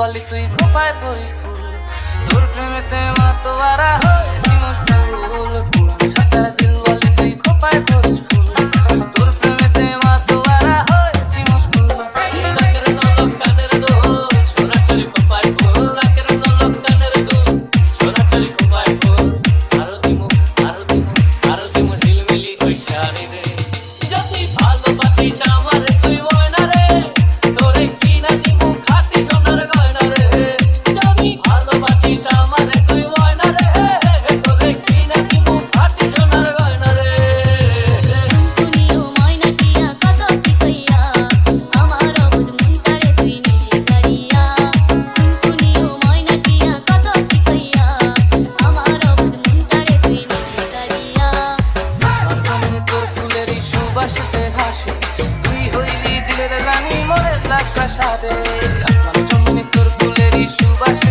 বলি তুই খোপায় করিস ফুল? তোর প্রেমেতে ভালোবাসি তুই হইলি দিলের রানী মনের প্রাসাদে। আমার জন্মে তোর ফুলেরই সুবাসে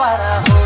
what a